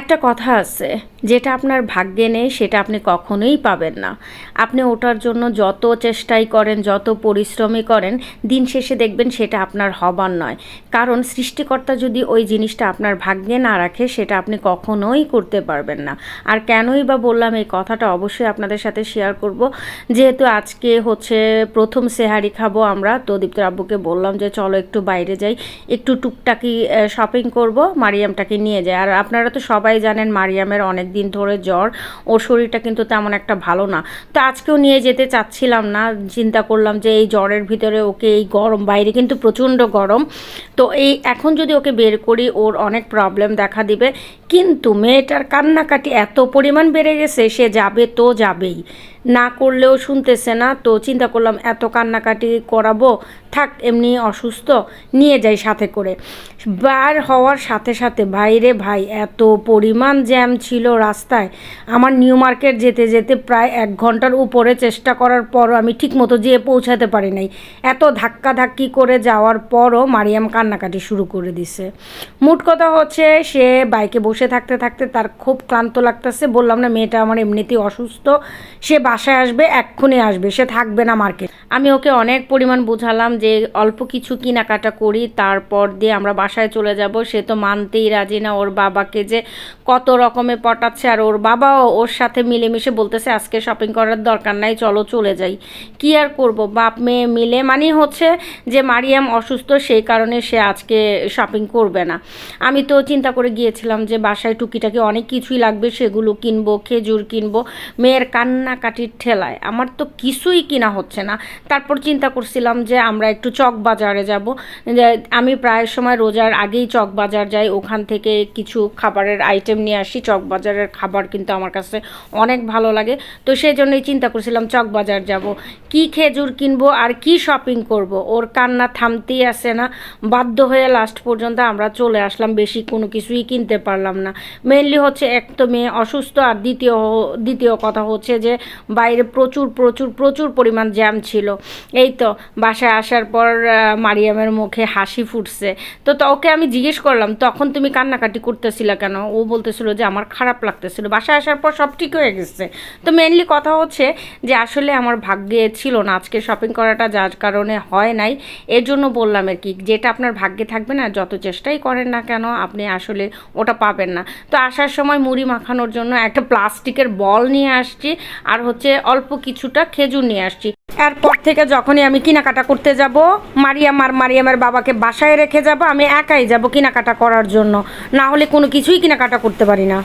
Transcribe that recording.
একটা কথা আছে, যেটা আপনার ভাগ্যে নেই সেটা আপনি কখনোই পাবেন না। আপনি ওটার জন্য যত চেষ্টাই করেন, যত পরিশ্রমই করেন, দিন শেষে দেখবেন সেটা আপনার হবার নয়। কারণ সৃষ্টিকর্তা যদি ওই জিনিসটা আপনার ভাগ্যে না রাখে, সেটা আপনি কখনোই করতে পারবেন না। আর কেনই বা বললাম এই কথাটা অবশ্যই আপনাদের সাথে শেয়ার করব। যেহেতু আজকে হচ্ছে প্রথম সেহারি খাব আমরা, তো দীপ্তর আব্বুকে বললাম যে চলো একটু বাইরে যাই, একটু টুকটাকি শপিং করব, মারিয়ামটাকে নিয়ে যাই। আর আপনারা তো সবাই জানেন মারিয়ামের অনেক দিন ধরে জ্বর। ওর শরীরটা কিন্তু তেমন একটা ভালো না। তো আজকেও নিয়ে যেতে চাচ্ছিলাম না। চিন্তা করলাম যে এই জ্বরের ভিতরে ওকে এই গরম বাইরে কিন্তু প্রচণ্ড গরম। তো এই এখন যদি ওকে বের করি, ওর অনেক প্রবলেম দেখা দিবে। কিন্তু মেয়েটার কান্নাকাটি এত পরিমাণ বেড়ে গেছে, সে যাবে তো যাবেই। না করলেও শুনতেছে না, তো চিন্তা করলাম এত কান্নাকাটি করাবো, থাক, এমনি অসুস্থ, নিয়ে যাই সাথে করে। বার হওয়ার সাথে সাথে ভাইরে ভাই, এত পরিমাণ জ্যাম ছিল রাস্তায়। আমার নিউ মার্কেট যেতে যেতে প্রায় এক ঘণ্টার উপরে চেষ্টা করার পরও আমি ঠিকমতো যেয়ে পৌঁছাতে পারি নাই। এত ধাক্কা ধাক্কি করে যাওয়ার পরও মারিয়াম কান্নাকাটি শুরু করে দিছে। মোট কথা হচ্ছে, সে বাইকে বসে থাকতে থাকতে তার খুব ক্লান্ত লাগতেছে। বললাম, না, মেয়েটা আমার এমনিতেই অসুস্থ। সে বাসায় আসবে, এক্ষুনি আসবে, সে থাকবে না মার্কেট। আমি ওকে অনেক পরিমাণ বোঝালাম যে অল্প কিছু কেনাকাটা করি, তারপর দিয়ে আমরা বাসায় চলে যাব। সে তো মানতেই রাজি না, ওর বাবাকে যে কত রকমের পটাচ্ছে, আর ওর বাবাও ওর সাথে মিলেমিশে বলতেছে, আজকে শপিং করার দরকার নাই, চলো চলে যাই। কি আর করব? বাপ মেয়ে মিলে মানে হচ্ছে যে মারিয়াম অসুস্থ, সেই কারণে সে আজকে শপিং করবে না। আমি তো চিন্তা করে গিয়েছিলাম যে বাসায় টুকিটাকি অনেক কিছুই লাগবে, সেগুলো কিনবো, খেজুর কিনবো, মেয়ের কান্নাকাটির ঠেলায়। আমার তো কিছুই কিনা হচ্ছে না। তারপর চিন্তা করছিলাম যে আমরা একটু চক বাজারে যাব। আমি প্রায় সময় রোজার আগেই চক বাজার যাই। ওখান থেকে কিছু খাবারের আইটেম নিয়ে আসি। চক বাজারের খাবার কিন্তু আমার কাছে অনেক ভালো লাগে। তো সেই জন্যই চিন্তা করছিলাম চক বাজার যাব। কি খেজুর কিনবো আর কি শপিং করব? ওর কান্না থামতেই আসে না। বাধ্য হয়ে লাস্ট পর্যন্ত আমরা চলে আসলাম। বেশি কোনো কিছুই কিনতে পারলাম না। মেনলি হচ্ছে এক তো মেয়ে অসুস্থ আর দ্বিতীয় দ্বিতীয় কথা হচ্ছে যে বাইরে প্রচুর প্রচুর প্রচুর পরিমাণ জ্যাম ছিল। এই তো বাসায় আসার পর মারিয়ামের মুখে হাসি ফুটছে। তো ওকে আমি জিজ্ঞেস করলাম, তখন তুমি কান্নাকাটি করতেছিলে কেন? ও বলতেছিল যে, আমার খারাপ লাগতেছিল। বাসায় আসার পর সব ঠিক হয়ে গেছে। তো মেনলি কথা হচ্ছে যে, আসলে আমার ভাগ্যে ছিল না। আজকে শপিং করাটা যার কারণে হয় নাই। এর জন্য বললাম আর কি, যেটা আপনার ভাগ্যে থাকবে না, যত চেষ্টাই করেন না কেন, আপনি আসলে ওটা পাবেন না। তো আসার সময় মুড়ি মাখানোর জন্য একটা প্লাস্টিকের বল নিয়ে আসছি। আর হচ্ছে অল্প কিছুটা খেজুর নিয়ে আসছি। এরপর থেকে যখনই আমি কেনাকাটা করতে যাব মারিয়াম আর মারিয়ামের বাবাকে বাসায় রেখে যাব, আমি একাই যাব কেনাকাটা করার জন্য। না হলে কোনো কিছুই কেনাকাটা করতে পারি না।